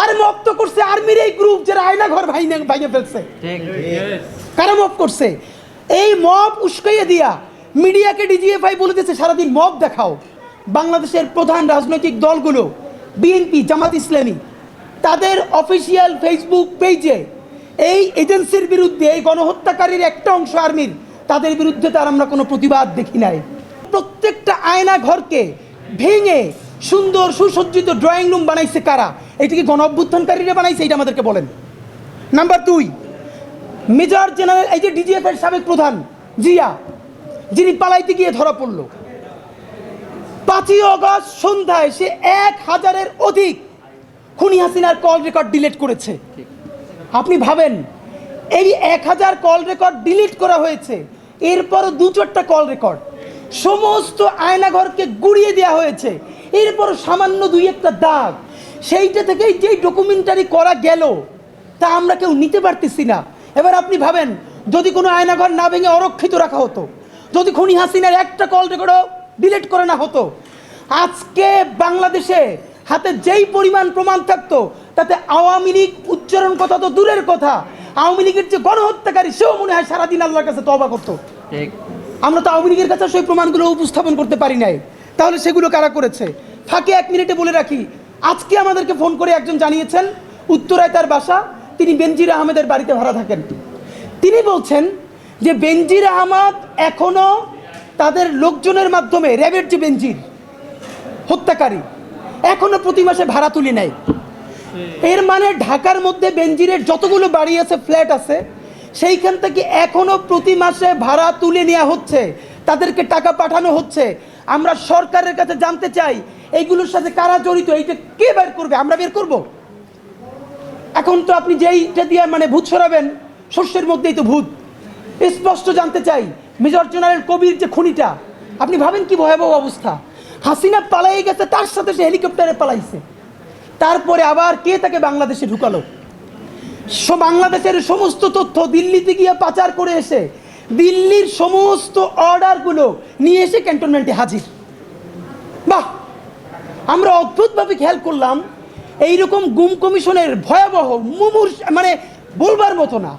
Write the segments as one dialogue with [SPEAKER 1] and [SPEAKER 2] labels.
[SPEAKER 1] আরে মপ তো করছে আর্মির এই গ্রুপ যারা আয়না ঘর ভাই ভাইয়ে ফেলছে।
[SPEAKER 2] ঠিক
[SPEAKER 1] কারা মপ করছে? এই মব উস্কাইয়ে দিয়া মিডিয়াকে ডিজিএফআই বলে দিয়েছে সারাদিন মব দেখাও। বাংলাদেশের প্রধান রাজনৈতিক দলগুলো বিএনপি জামাত ইসলামী তাদের অফিসিয়াল ফেসবুক পেজে এই এজেন্সির বিরুদ্ধে এই গণহত্যাকারীর একটা অংশ আর্মির তাদের বিরুদ্ধে তার আমরা কোনো প্রতিবাদ দেখি নাই। প্রত্যেকটা আয়না ঘরকে ভেঙে সুন্দর সুসজ্জিত ড্রয়িং রুম বানাইছে কারা? এটা কি গণ অভ্যুত্থানকারীরা বানাইছে? এটা আমাদেরকে বলেন। নাম্বার দুই, মেজর জেনারেল, এই যে ডিজিএফ এর সাবেক প্রধান জিয়া, যিনি পালাইতে গিয়ে ধরা পড়ল। পাঁচই অগস্ট সন্ধ্যায় সে এক হাজারের অধিক খুনি হাসিনার কল রেকর্ড ডিলিট করেছে। আপনি ভাবেন, এই এক হাজার কল রেকর্ড ডিলিট করা হয়েছে এরপর দু চারটা কল রেকর্ড সমস্ত আয়নাঘরকে গুড়িয়ে দেওয়া হয়েছে এরপর সামান্য দুই একটা দাগ। সেইটা থেকেই যেই ডকুমেন্টারি করা গেল তা আমরা কেউ নিতে পারতেছি না। এবার আপনি ভাবেন যদি কোনো আয়নাঘর না ভেঙে অরক্ষিত রাখা হতো যদি খুনি হাসিনার একটা কল রেকর্ডও ডিলিট করে না হতো আজকে বাংলাদেশে হাতে যেই পরিমাণ প্রমাণ থাকতো তাতে আওয়ামী লীগ উচ্চারণ কথা তো দূরের কথা আওয়ামী লীগের যে গণহত্যাকারী সেও মনে হয় সারাদিন আল্লাহর কাছে তবা করতো। আমরা তো আওয়ামী লীগের কাছে সেই প্রমাণগুলো উপস্থাপন করতে পারি নাই। তাহলে সেগুলো কারা করেছে? ফাঁকে এক মিনিটে বলে রাখি আজকে আমাদেরকে ফোন করে একজন জানিয়েছেন, উত্তরায় তার বাসা, তিনি বেনজির আহমেদের বাড়িতে ভাড়া থাকেন। তিনি বলছেন যে বেনজির আহমদ এখনও তাদের লোকজনের মাধ্যমে, র্যাবের যে বেনজির, হত্যাকারী এখনও প্রতি মাসে ভাড়া তুলে নেয়। এর মানে ঢাকার মধ্যে বেনজিরের যতগুলো বাড়ি আছে, ফ্ল্যাট আছে, সেইখান থেকে এখনও প্রতি মাসে ভাড়া তুলে নেওয়া হচ্ছে, তাদেরকে টাকা পাঠানো হচ্ছে। আমরা সরকারের কাছে জানতে চাই এইগুলোর সাথে কারা জড়িত? এইটা কে বের করবে? আমরা বের করব? এখন তো আপনি যেইটা দিয়ে মানে ভূত সরাবেন, শস্যের মধ্যেই তো ভূত। স্পষ্ট জানতে চাই, মেজর জেনারেল কবির যে খুনিটা, আপনি ভাবেন কি ভয়াবহ অবস্থা? হাসিনা পালাই গেছে, তার সাথে সে হেলিকপ্টারে পালাইছে। তারপরে আবার কে তাকে বাংলাদেশে ঢুকালো? বাংলাদেশের সমস্ত তথ্য দিল্লিতে গিয়ে পাচার করে এসে, দিল্লির সমস্ত অর্ডারগুলো নিয়ে এসে ক্যান্টনমেন্টে হাজির। বাহ! আমরা অদ্ভুতভাবে খেয়াল করলাম, এইরকম গুম কমিশনের ভয়াবহ মুমূর মানে বলবার মতো না।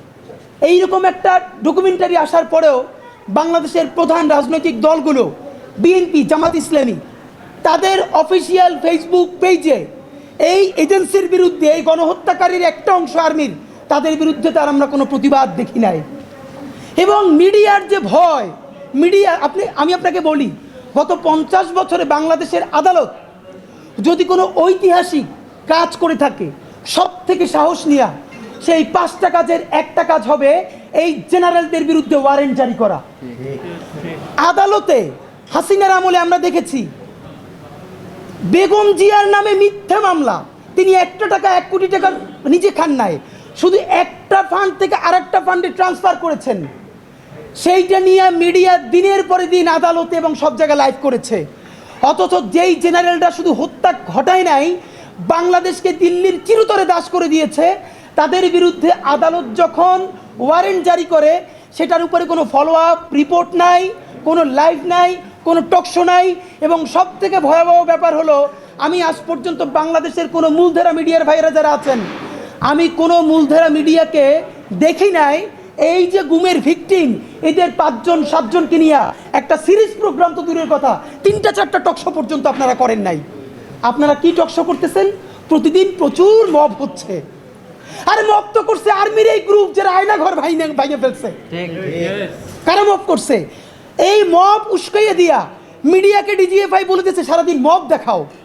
[SPEAKER 1] এইরকম একটা ডকুমেন্টারি আসার পরেও বাংলাদেশের প্রধান রাজনৈতিক দলগুলো, বিএনপি, জামাত ইসলামী, তাদের অফিসিয়াল ফেসবুক পেজে এই এজেন্সির বিরুদ্ধে, এই গণহত্যাকারীর একটা অংশ আর্মির, তাদের বিরুদ্ধে তার আমরা কোনো প্রতিবাদ দেখি নাই। এবং মিডিয়ার যে ভয়, মিডিয়া, আপনি, আমি আপনাকে বলি, গত পঞ্চাশ বছরে বাংলাদেশের আদালত যদি কোনো ঐতিহাসিক কাজ করে থাকে সব থেকে সাহস নিয়া, সেই পাঁচটা কাজের একটা কাজ হবে এই জেনারেলদের বিরুদ্ধে ওয়ারেন্ট জারি করা। আদালতে হাসিনার আমলে আমরা দেখেছি, বেগম জিয়ার নামে মিথ্যা মামলা, তিনি একটা টাকা এক কোটি টাকা নিজে খান নাই, শুধু একটা ফান্ড থেকে আরেকটা ফান্ডে ট্রান্সফার করেছেন। সেইটা নিয়ে মিডিয়া দিনের পরে দিন আদালতে এবং সব জায়গায় লাইভ করেছে। অথচ যেই জেনারেলরা শুধু হত্যা ঘটায় নাই, বাংলাদেশকে দিল্লির চিরতরে দাস করে দিয়েছে, তাদের বিরুদ্ধে আদালত যখন ওয়ারেন্ট জারি করে, সেটার উপরে কোনো ফলো আপ রিপোর্ট নাই, কোনো লাইভ নাই, কোনো টকশো নাই, এবং সব থেকে ভয়াবহ ব্যাপার হলো, আমি আজ পর্যন্ত বাংলাদেশের কোনো মূলধারা মিডিয়ার ভাইরা যারা আছেন, আমি কোনো মূলধারা মিডিয়াকে দেখি নাই এই যে গুমের ভিকটিম এদের পাঁচজন সাতজনকে নিয়ে একটা সিরিজ প্রোগ্রাম তো দূরের কথা। তিনটা চারটা টকশো পর্যন্ত আপনারা করেন নাই। আপনারা কি টকশো করতেছেন? প্রতিদিন প্রচুর মব হচ্ছে। আরে মব তো করছে আর্মির এই গ্রুপ যারা আয়না ঘর ভাই ভাইয়ে ফেলছে কারা মব করছে? এই মব উস্কাইয়ে দিয়া মিডিয়াকে ডিজিএফআই বলে দিয়েছে সারাদিন মব দেখাও।